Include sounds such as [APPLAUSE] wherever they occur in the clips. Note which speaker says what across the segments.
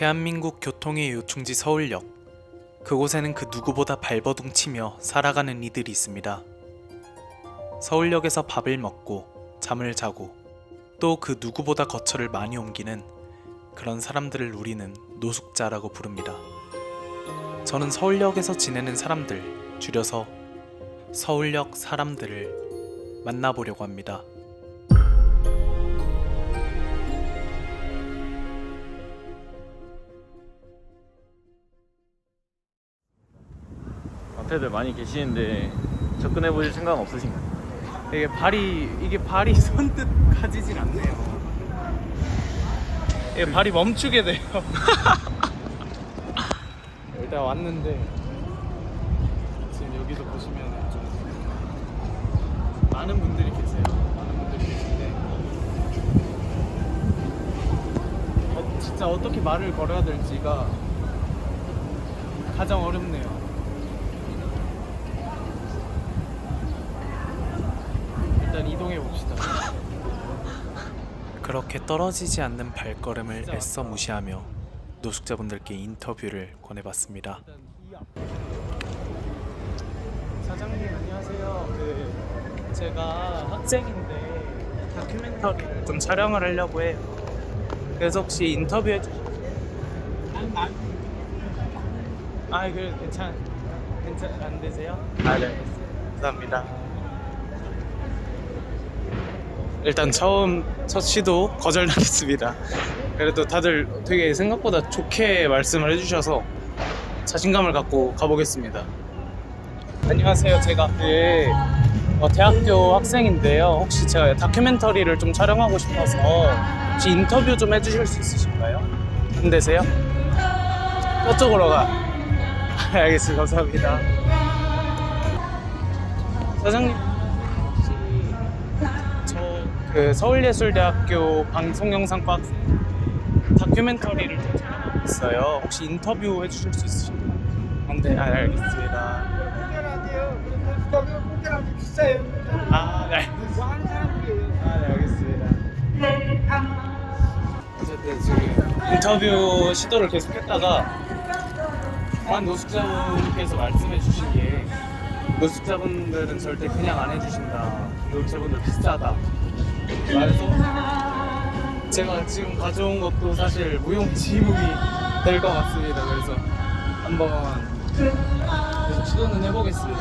Speaker 1: 대한민국 교통의 요충지 서울역. 그곳에는 그 누구보다 발버둥 치며 살아가는 이들이 있습니다. 서울역에서 밥을 먹고 잠을 자고 또 그 누구보다 거처를 많이 옮기는 그런 사람들을 우리는 노숙자라고 부릅니다. 저는 서울역에서 지내는 사람들, 줄여서 서울역 사람들을 만나보려고 합니다.
Speaker 2: 강태들 많이 계시는데 접근해 보실 생각 은 없으신가요?
Speaker 3: 이게 발이 이게 발이 [LAUGHS] 선뜻 가지질 않네요. 이게 발이 멈추게 돼요. [LAUGHS] 일단 왔는데 지금 여기도 보시면 좀 많은 분들이 계세요. 많은 분들이 계신데 어, 진짜 어떻게 말을 걸어야 될지가 가장 어렵네요. 일단 이동해 봅시다.
Speaker 1: 그렇게 떨어지지 않는 발걸음을 애써 무시하며 노숙자분들께 인터뷰를 권해봤습니다.
Speaker 3: 사장님 안녕하세요. 그 제가 학생인데 다큐멘터리를 좀 촬영을 하려고 해요. 그래서 혹시 인터뷰해 주실 아, 그 괜찮 괜찮 안 되세요? 아, 네. 감사합니다. 일단 처음 첫 시도 거절당했습니다. 그래도 다들 되게 생각보다 좋게 말씀을 해주셔서 자신감을 갖고 가보겠습니다. 안녕하세요. 제가 그 어, 대학교 학생인데요. 혹시 제가 다큐멘터리를 좀 촬영하고 싶어서 혹시 인터뷰 좀 해주실 수 있으실까요? 안 되세요? 저쪽으로 가. [LAUGHS] 알겠습니다. 감사합니다. 사장님, 그 서울예술대학교 방송영상과 다큐멘터리를 좀 촬영하고 있어요. 혹시 인터뷰 해주실 수 있으신가요? 아, 네, 아, 알겠습니다. 아, 네. 아, 네, 알겠습니다. 어쨌든 지금 인터뷰 시도를 계속했다가 한 노숙자분께서 말씀해 주신 게 노숙자분들은 절대 그냥 안 해주신다. 노숙자분들 비싸다. 그래서 제가 지금 가져온 것도 사실 무용지물이 될 것 같습니다. 그래서 한번 계속 시도는 해보겠습니다.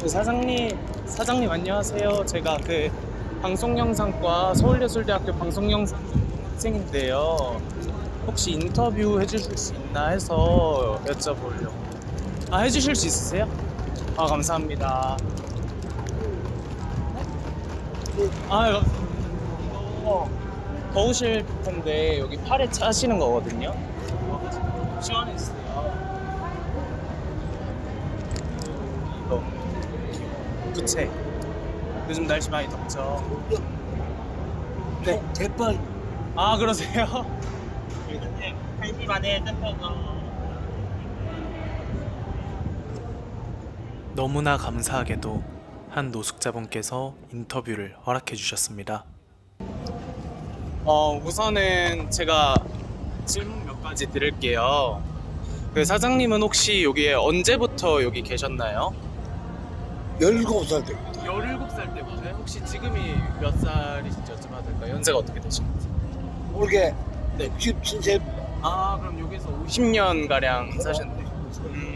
Speaker 3: 그 사장님 사장님 안녕하세요. 제가 그 방송영상과 서울예술대학교 방송영상 학생인데요. 혹시 인터뷰 해주실 수 있나 해서 여쭤보려고. 아 해주실 수 있으세요? 아 감사합니다. 아 이거 이거 더우실 텐데 여기 팔에 차시는 거거든요. 시원했어요. 이거 부채. 요즘 날씨 많이 덥죠. 네.
Speaker 4: 대빨
Speaker 3: 아 그러세요?
Speaker 4: 한시 반에 끝나서
Speaker 1: 너무나 감사하게도 한 노숙자분께서 인터뷰를 허락해 주셨습니다.
Speaker 3: 어 우선은 제가 질문 몇 가지 드릴게요. 그 사장님은 혹시 여기에 언제부터 여기 계셨나요?
Speaker 4: 17살 때부터
Speaker 3: 17살 때부터요? 혹시 지금이 몇 살이신지 여쭤봐도 될까요? 연세가 어떻게 되시는지?
Speaker 4: 올게
Speaker 3: 네.
Speaker 4: 67세
Speaker 3: 아 그럼 여기서 50년 가량 사셨네. 음,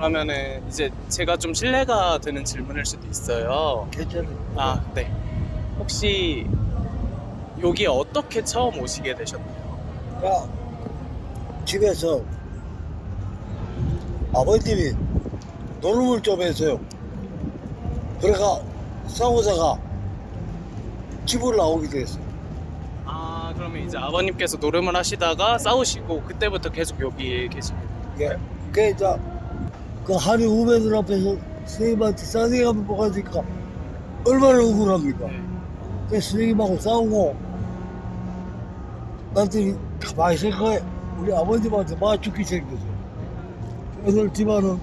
Speaker 3: 그러면은 이제 제가 좀 신뢰가 되는 질문일 수도 있어요.
Speaker 4: 괜찮아요.
Speaker 3: 아 네. 혹시 여기 어떻게 처음 오시게 되셨나요?
Speaker 4: 야, 집에서 아버님이 노름을 좀 했어요. 그래가 싸우다가 집을 나오게 됐어요.
Speaker 3: 아 그러면 이제 아버님께서 노름을 하시다가 싸우시고 그때부터 계속 여기 계시고
Speaker 4: 예. 그 이제 그 한이 후배들 앞에서 선생님한테 싸대기 한번 먹으니까 얼마나 억울합니까?
Speaker 3: 네.
Speaker 4: 그 선생님하고 싸우고 나한테 가만히 생각해 우리 아버님한테 맞 죽기 생겼어요. 그래서 집안은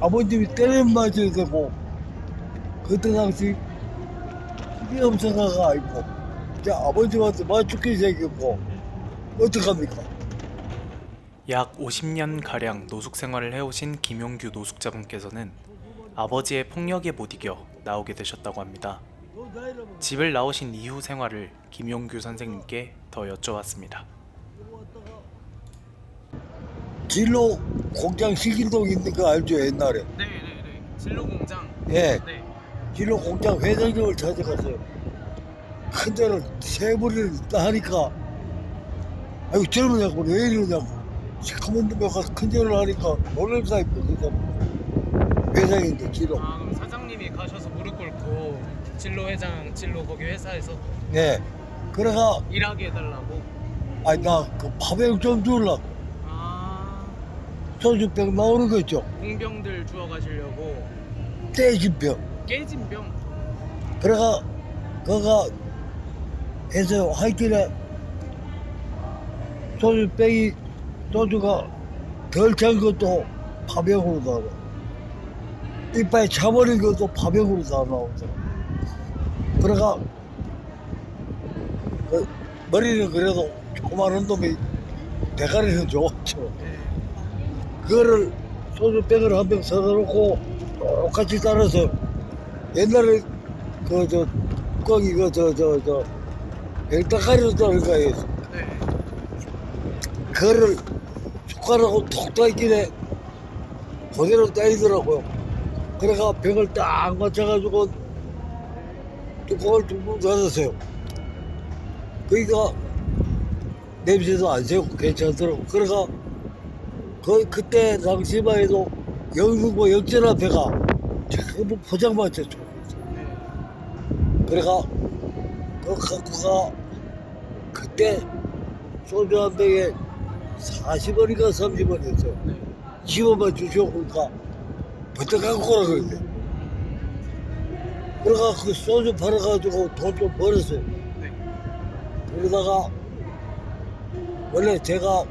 Speaker 4: 아버님이 때리는 맞아야 되고 그때 당시 힘이 없어서가 아니고 이제 아버지한테 맞추게 생겼고 어떡합니까?
Speaker 1: 약 50년 가량 노숙 생활을 해오신 김용규 노숙자분께서는 아버지의 폭력에 못 이겨 나오게 되셨다고 합니다. 집을 나오신 이후 생활을 김용규 선생님께 더 여쭤봤습니다.
Speaker 4: 진로 공장 식일동 있는 거 알죠 옛날에
Speaker 3: 네네네. 진로 공장.
Speaker 4: 예
Speaker 3: 네.
Speaker 4: 진로 공장 회장님을 찾아갔어요 큰 데를 세 부리를 있다 하니까 아이고 젊으냐고 왜 이러냐고 시커먼 놈가 큰 데를 하니까 그 사람 회장인데 진로.
Speaker 3: 아 그럼 사장님이 가셔서 무릎 꿇고 진로 회장 진로 거기 회사에서
Speaker 4: 예 그래가
Speaker 3: 일하게 해달라고.
Speaker 4: 아니 나그 파병 좀 주려고.
Speaker 3: 아.
Speaker 4: 소주병 나오는 거 있죠?
Speaker 3: 공병들 주워 가시려고.
Speaker 4: 떼진 병.
Speaker 3: 깨진 병.
Speaker 4: 그래가 그가 해서 하이틴에 소주병이 소주가 덜 찬 것도 파병으로 나오고 이빨에 차버린 것도 파병으로 다 나오더라 그래가 그 머리는 그래도 조그마한 놈이 대가리는 좋았죠 그거를 소주병을 한 병 사다 놓고 똑같이 따라서 옛날에 그 저 거기 그저저저 백다가리로 따는 거예요.
Speaker 3: 네.
Speaker 4: 그거를 숟가락으로 톡 따기네 그대로 따이더라고요. 그래가 벽을 딱 맞춰가지고 뚜껑을 둥둥 닫았어요. 그러니까 냄새도 안 새고 괜찮더라고. 그래가 그 그때 당시만 해도 영등포 역전 앞에가 전부 포장마차 쪽. 그래가 그 갖고 가 그때 소주 한 병에 40원인가 30원이었어요. 10원만 주시오 그러니까 갖고 오라 그랬대. 그래가 그 소주 팔아가지고 돈 좀 벌었어요. 그러다가 원래 제가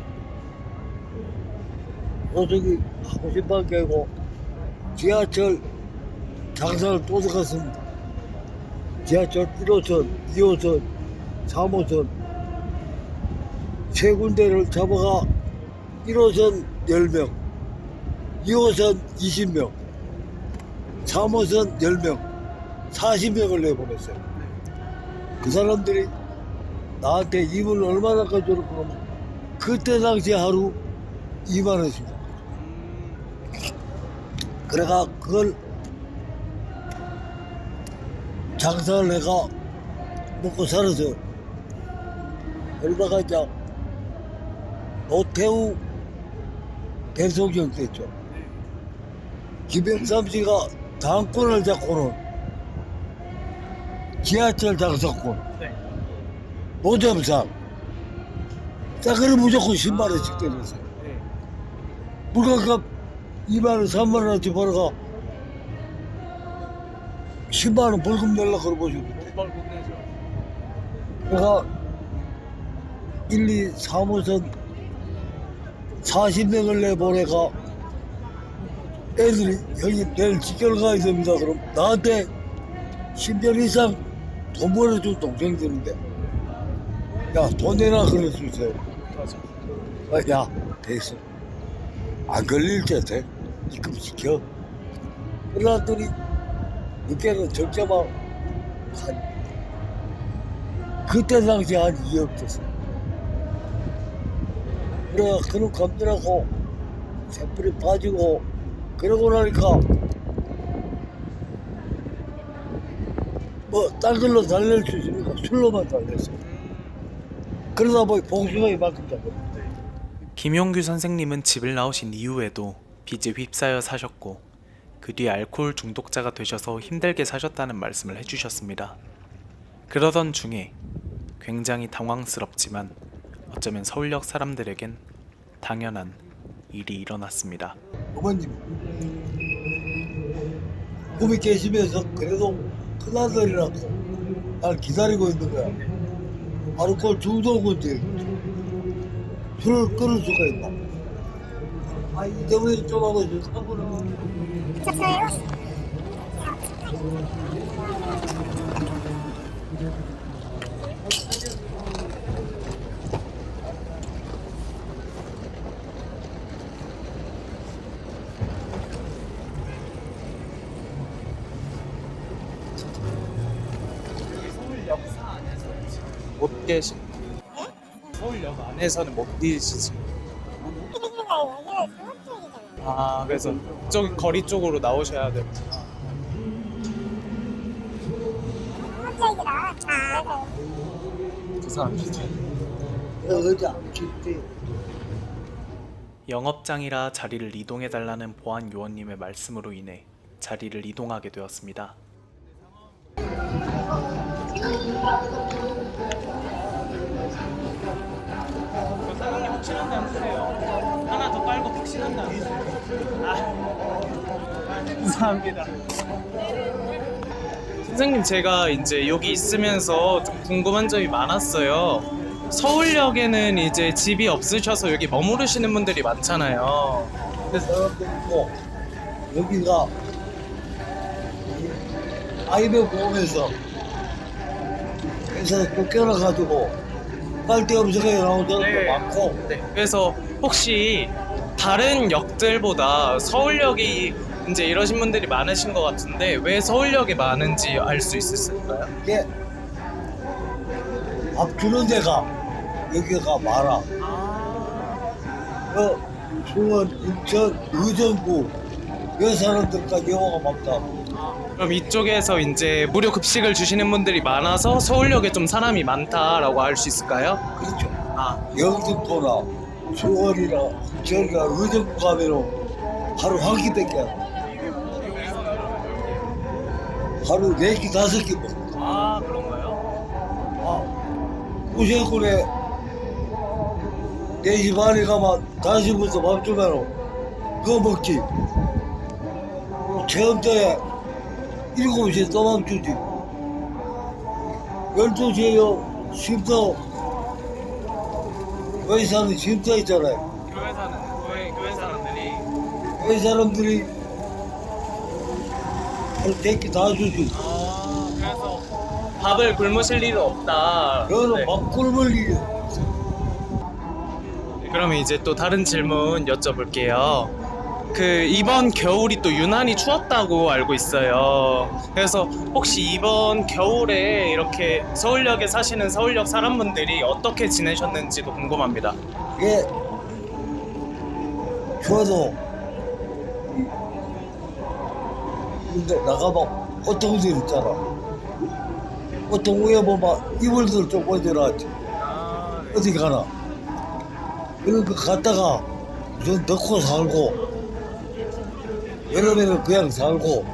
Speaker 4: 소득이 하고 싶은 게 아니고 지하철 장사를 또 들어갔습니다. 지하철 1호선, 2호선, 3호선 세 군데를 잡아가 1호선 10명, 2호선 20명, 3호선 10명, 40명을 내보냈어요. 그 사람들이 나한테 입을 얼마나 가져놓고 그러면 그때 당시 하루 2만 원씩. 그래가 그걸 장사를 내가 먹고 살았어요. 그러다가 이제 노태우 대통령 됐죠. 김영삼 씨가 당권을 잡고는 지하철 장사권,
Speaker 3: 네.
Speaker 4: 노점상, 싸그리 무조건 10만 원씩 때렸어요.
Speaker 3: 네.
Speaker 4: 물가값 2만 원, 3만 원어치 벌어가 10만 원 벌금 내려고 그러보시고. 내가 1, 2, 3호선 40명을 내보내가 애들이 형님 내일 직결 가야 됩니다. 그럼 나한테 10년 이상 돈 벌어준 동생들인데 야 돈 내놔.
Speaker 3: 맞아.
Speaker 4: 아, 야 됐어. 안 걸릴 때 돼. 입금 시켜. 그러더니 늦게는 적자만 한 그때 당시 한 2억 됐어. 그래, 그런 감들하고 새뿌리 빠지고 그러고 나니까 뭐딴 걸로 달랠 수 있으니까 술로만 달랬어. 그러다 보니 봉수가 이만큼 잡아.
Speaker 1: 김용규 선생님은 집을 나오신 이후에도 빚에 휩싸여 사셨고 그 뒤 알코올 중독자가 되셔서 힘들게 사셨다는 말씀을 해주셨습니다. 그러던 중에 굉장히 당황스럽지만 어쩌면 서울역 사람들에겐 당연한 일이 일어났습니다.
Speaker 4: 어머님 꿈이 계시면서 그래도 큰아들이라고 날 기다리고 있는 거야. 알코올 중독인데 술을 끊을 수가 있나? 아 이 때문에 좀 하고 있어
Speaker 3: 못 계시. 서울역 안에서는 못 뛰시지. 아 그래서 저기 거리 쪽으로 나오셔야.
Speaker 4: 의자 깊이
Speaker 1: 영업장이라 자리를 이동해 달라는 보안 요원님의 말씀으로 인해 자리를 이동하게 되었습니다.
Speaker 3: 사장님 혹시나 해주세요. 하나 더 깔고 혹시나 해주세요. 아, 감사합니다. 선생님 제가 이제 여기 있으면서 좀 궁금한 점이 많았어요. 서울역에는 이제 집이 없으셔서 여기 머무르시는 분들이 많잖아요.
Speaker 4: 사람도 있고 여기가 아이들 보면서 회사에 쫓겨나가지고 빨데없이 나온 사람도
Speaker 3: 네.
Speaker 4: 많고
Speaker 3: 네. 그래서 혹시 다른 역들보다 서울역이 이제 이러신 분들이 많으신 것 같은데 왜 서울역이 많은지 알 수 있으실까요?
Speaker 4: 이게 밥 주는 데가 여기가 많아. 그 수원, 인천, 의정부 여 사람들까지 영어가 많다.
Speaker 3: 그럼 이쪽에서 이제 무료 급식을 주시는 분들이 많아서 서울역에 좀 사람이 많다라고 알 수 있을까요?
Speaker 4: 그렇죠.
Speaker 3: 아,
Speaker 4: 영등포나 수원이나 저기가 의정부 가면은 하루 한안 돼. 하루 네 끼, 다섯 끼 먹어.
Speaker 3: 아 그런가요?
Speaker 4: 아, 우세군에 4시 반에 가면 5시부터 밥 주면 그거 먹지. 체험 때에 7시에 또밥 주지. 12시에요, 쉼터, 회사는 쉼터 있잖아요.
Speaker 3: 교회 사는 교회 교회 사람들이
Speaker 4: 회 사람들이 4끼 다 주지.
Speaker 3: 아 그래서 밥을 굶으실 일은 없다.
Speaker 4: 여기는
Speaker 3: 네.
Speaker 4: 막 굶을 일이
Speaker 3: 그러면 이제 또 다른 질문 여쭤볼게요. 그 이번 겨울이 또 유난히 추웠다고 알고 있어요. 그래서 혹시 이번 겨울에 이렇게 서울역에 사시는 서울역 사람분들이 어떻게 지내셨는지도 궁금합니다.
Speaker 4: 이게 추워도 근데 나가면 옷통들 있잖아. 옷통 위에 보면 이불들 좀 얹어놨지? 어디 가나? 그러니까 갔다가 좀 넣고 살고 여름에는 그냥 살고.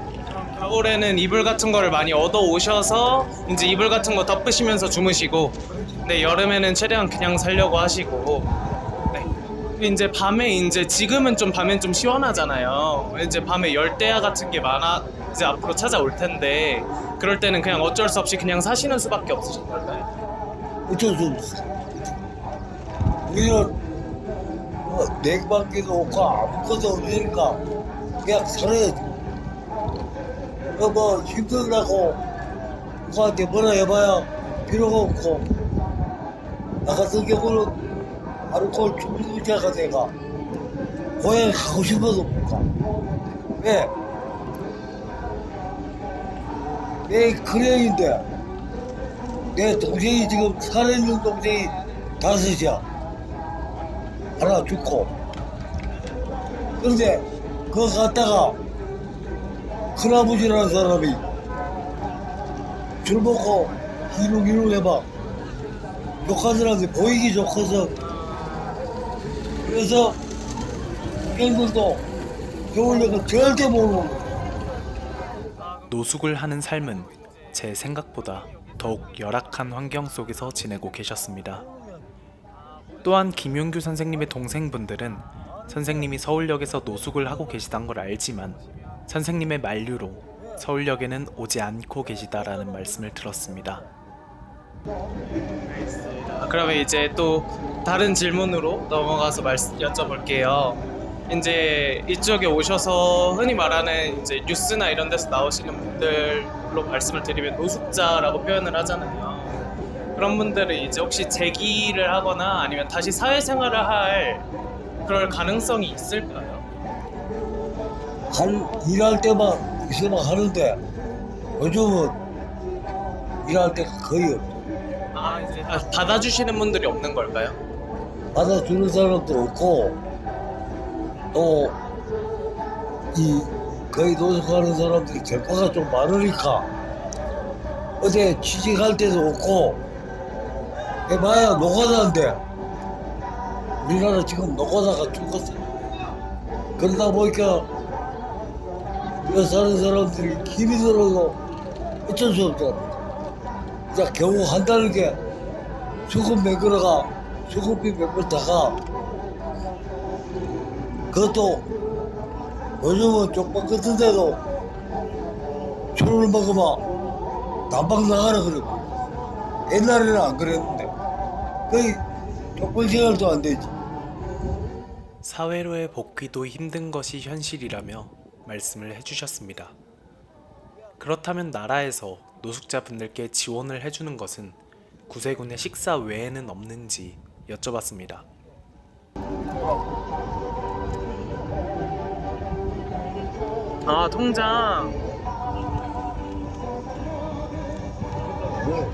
Speaker 3: 겨울에는 이불 같은 거를 많이 얻어 오셔서 이제 이불 같은 거 덮으시면서 주무시고 네 여름에는 최대한 그냥 살려고 하시고. 네. 이제 밤에 이제 지금은 좀 밤엔 좀 시원하잖아요. 이제 밤에 열대야 같은 게 많아 이제 앞으로 찾아올 텐데 그럴 때는 그냥 어쩔 수 없이 그냥 사시는 수밖에 없으신 걸까요?
Speaker 4: 어쩔 수 없어. 우리는 뭐 냉방기도 없고 아무것도 없으니까 그냥 살아야지 그뭐 힘들다고 누구한테 뭐라 해봐야 필요가 없고 나 같은 경우는 하루 꼴 죽는 자가 내가 고향 가고 싶어도 못가 왜? 내 그래인데 내 동생이 지금 살아있는 동생이 다섯이야. 하나 죽고. 그런데 그거 갔다가 큰아버지라는 사람이 술 먹고 희롱희롱 해봐. 욕하더라는데 보이기 좋고서 그래서 앵들도 겨울역은 절대 거야.
Speaker 1: 노숙을 하는 삶은 제 생각보다 더욱 열악한 환경 속에서 지내고 계셨습니다. 또한 김용규 선생님의 동생분들은 선생님이 서울역에서 노숙을 하고 계시단 걸 알지만 선생님의 만류로 서울역에는 오지 않고 계시다라는 말씀을 들었습니다.
Speaker 3: 아, 그러면 이제 또 다른 질문으로 넘어가서 말씀 여쭤볼게요. 이제 이쪽에 오셔서 흔히 말하는 이제 뉴스나 이런 데서 나오시는 분들로 말씀을 드리면 노숙자라고 표현을 하잖아요. 그런 분들은 이제 혹시 재기를 하거나 아니면 다시 사회생활을 할 그럴 가능성이 있을까요?
Speaker 4: 할, 일할 때만 있으면 하는데 요즘은 일할 때가 거의 없어.
Speaker 3: 아 이제 다- 받아주시는 분들이 없는 걸까요?
Speaker 4: 받아주는 사람도 없고 또 이 거의 노숙하는 사람들이 결과가 좀 많으니까 어제 취직할 때도 없고 해봐야 노가다인데 우리나라 지금 노가다가 죽었어 그러다 보니까 여기 사는 사람들이 힘이 들어도 어쩔 수 없잖아 이제 겨우 한다는 게 수급 매그러가 수급비 매그러다가 그것도 요즘은 쪽방 같은 데도 술을 먹으면 난방 나가라 그러고. 옛날에는 안 그랬는데. 거의 쪽방 생활도 안 되지
Speaker 1: 사회로의 복귀도 힘든 것이 현실이라며 말씀을 해주셨습니다. 그렇다면 나라에서 노숙자분들께 지원을 해주는 것은 구세군의 식사 외에는 없는지 여쭤봤습니다.
Speaker 3: 아 통장
Speaker 4: 왜?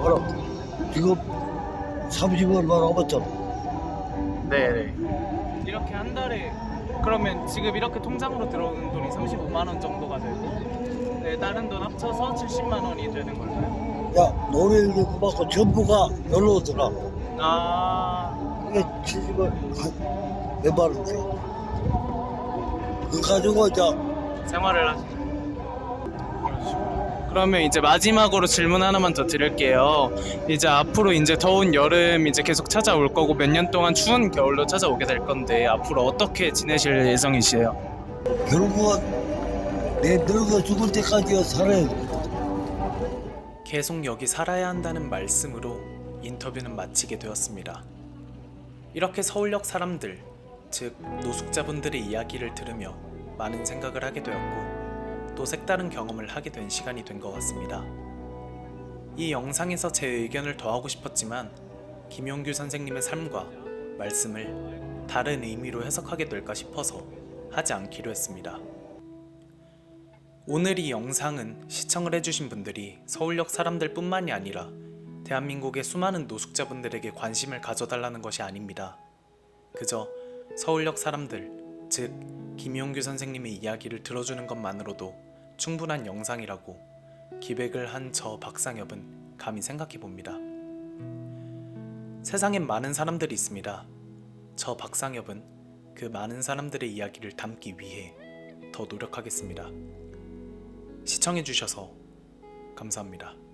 Speaker 4: 뭐라 지금 30원 만 남았잖아
Speaker 3: 네네. 이렇게 한 달에 그러면 지금 이렇게 통장으로 들어오는 돈이 35만 원 정도가 되고 네, 다른 돈 합쳐서 70만 원이 되는 걸까요?
Speaker 4: 야 노래를 받고 전부가 놀러 오더라
Speaker 3: 아.
Speaker 4: 그게 70원 몇만 원 돼. 그거 가지고 이제
Speaker 3: 생활을 하시는 그러면 이제 마지막으로 질문 하나만 더 드릴게요. 이제 앞으로 이제 더운 여름 이제 계속 찾아올 거고 몇 년 동안 추운 겨울로 찾아오게 될 건데 앞으로 어떻게 지내실 예정이세요?
Speaker 4: 결국은 내 늙어 죽을 때까지 살아야 돼.
Speaker 1: 계속 여기 살아야 한다는 말씀으로 인터뷰는 마치게 되었습니다. 이렇게 서울역 사람들, 즉 노숙자분들의 이야기를 들으며 많은 생각을 하게 되었고 또 색다른 경험을 하게 된 시간이 된 것 같습니다. 이 영상에서 제 의견을 더하고 싶었지만 김용규 선생님의 삶과 말씀을 다른 의미로 해석하게 될까 싶어서 하지 않기로 했습니다. 오늘 이 영상은 시청을 해주신 분들이 서울역 사람들 뿐만이 아니라 대한민국의 수많은 노숙자분들에게 관심을 가져달라는 것이 아닙니다. 그저 서울역 사람들, 즉, 김용규 선생님의 이야기를 들어주는 것만으로도 충분한 영상이라고 기백을 한 저 박상엽은 감히 생각해 봅니다. 세상엔 많은 사람들이 있습니다. 저 박상엽은 그 많은 사람들의 이야기를 담기 위해 더 노력하겠습니다. 시청해주셔서 감사합니다.